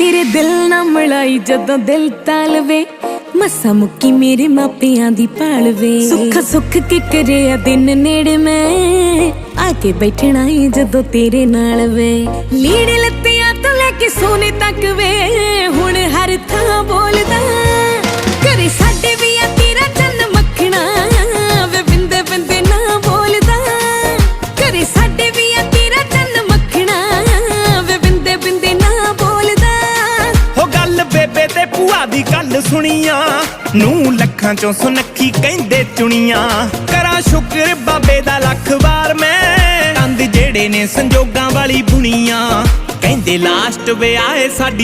ਤੇਰੇ ਦਿਲ ਨਾਲ ਮਿਲਾਈ ਜਦੋਂ ਦਿਲ ਤਾਲਵੇ, ਮਸਾ ਮੁੱਕੀ ਮੇਰੇ ਮਾਪਿਆਂ ਦੀ ਪਾਲਵੇ। ਸੁੱਖ ਸੁੱਖ ਕੇ ਕਰਿਆ ਦਿਨ ਨੇੜੇ ਮੈਂ, ਆ ਕੇ ਬੈਠਣਾ ਈ ਜਦੋਂ ਤੇਰੇ ਨਾਲ ਵੇ। ਲੀੜੇ ਲੱਤਿਆਂ ਤੋਂ ਲੈ ਕੇ ਸੋਨੇ ਤੱਕ ਵੇ, ਹੁਣ ਹਰ ਥਾਂ ਬੋਲਦਾ, ਘਰੇ ਸਾਡੇ ਵੀ ਆ ਤੇਰਾ ਚੰਨ ਮੱਖਣਾ, ਵੇ ਬਿੰਦੇ ਬਿੰਦੇ ਨਾ ਬੋਲਦਾ, ਘਰੇ ਸਾਡੇ ਦੀ ਗੱਲ ਸੁਣੀਆਂ। ਨੂੰ ਲੱਖਾਂ ਚੋਂ ਸੁਨੱਖੀ ਕਹਿੰਦੇ ਚੁਣੀਆਂ। ਕਰਾਂ ਸ਼ੁਕਰ ਬਾਬੇ ਦਾ ਲੱਖ ਵਾਰ ਮੈਂ। ਕੰਦ ਜਿਹੜੇ ਨੇ ਸੰਜੋਗਾਂ ਵਾਲੀ ਬੁਣੀਆਂ। ਕਹਿੰਦੇ ਲਾਸਟ ਵੇ ਆਏ ਸਾਡੀ